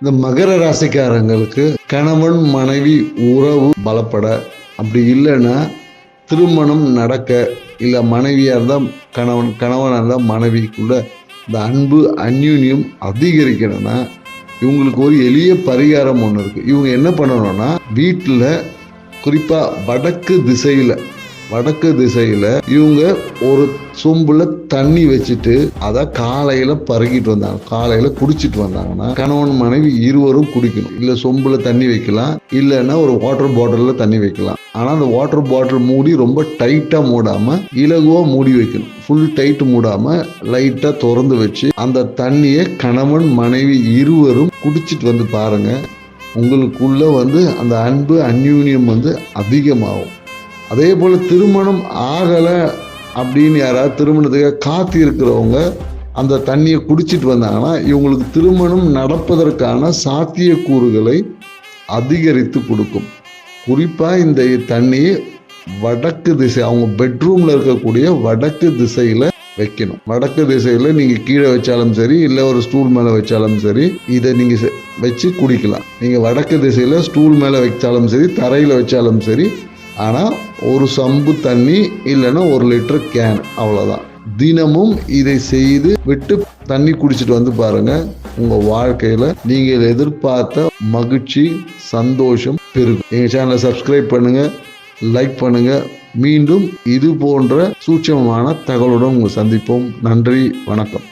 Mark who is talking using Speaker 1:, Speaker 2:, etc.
Speaker 1: இந்த மகர ராசிக்காரங்களுக்கு கணவன் மனைவி உறவு பலப்பட. அப்படி இல்லைன்னா திருமணம் நடக்க இல்லை மனைவியாக இருந்தால் கணவன் கணவனாக இருந்தால் மனைவிக்குள்ள இந்த அன்பு அந்யூன்யம் அதிகரிக்கணும்னா இவங்களுக்கு ஒரு எளிய பரிகாரம் ஒன்று இருக்குது இவங்க என்ன பண்ணணும்னா வீட்டில் குறிப்பாக வடக்கு திசையில் வடக்கு திசையில் இவங்க ஒரு சொம்புல தண்ணி வச்சுட்டு அதை காலையில் பருகிட்டு வந்தாங்க. காலையில் குடிச்சிட்டு வந்தாங்கன்னா கணவன் மனைவி இருவரும் குடிக்கணும். இல்லை சொம்புல தண்ணி வைக்கலாம் இல்லைன்னா ஒரு வாட்டர் பாட்டிலில் தண்ணி வைக்கலாம். ஆனால் அந்த வாட்டர் பாட்டில் மூடி ரொம்ப டைட்டாக மூடாமல் இலகுவாக மூடி வைக்கணும். ஃபுல் டைட் மூடாமல் லைட்டாக திறந்து வச்சு அந்த தண்ணியை கணவன் மனைவி இருவரும் குடிச்சிட்டு வந்து பாருங்க. உங்களுக்குள்ள வந்து அந்த அன்பு அந்யூன்யம் வந்து அதிகமாகும். அதே போல் திருமணம் ஆகலை அப்படின்னு யாராவது திருமணத்துக்காக காத்து இருக்கிறவங்க அந்த தண்ணியை குடிச்சிட்டு வந்தாங்கன்னா இவங்களுக்கு திருமணம் நடப்பதற்கான சாத்தியக்கூறுகளை அதிகரித்து கொடுக்கும். குறிப்பாக இந்த தண்ணி வடக்கு திசை அவங்க பெட்ரூமில் இருக்கக்கூடிய வடக்கு திசையில் வைக்கணும். வடக்கு திசையில் நீங்கள் கீழே வச்சாலும் சரி இல்லை ஒரு ஸ்டூல் மேலே வச்சாலும் சரி இதை நீங்கள் வச்சு குடிக்கலாம். நீங்கள் வடக்கு திசையில் ஸ்டூல் மேலே வச்சாலும் சரி தரையில் வச்சாலும் சரி ஆனால் ஒரு சம்பு தண்ணி இல்லைன்னா ஒரு லிட்டர் கேன் அவ்வளோதான் தினமும் இதை செய்து விட்டு தண்ணி குடிச்சிட்டு வந்து பாருங்க உங்க வாழ்க்கையில நீங்கள் எதிர்பார்த்த மகிழ்ச்சி சந்தோஷம் பெருகும். எங்க சேனலை சப்ஸ்கிரைப் பண்ணுங்க லைக் பண்ணுங்க. மீண்டும் இது போன்ற சூட்சமமான தகவலுடன் உங்களை சந்திப்போம். நன்றி வணக்கம்.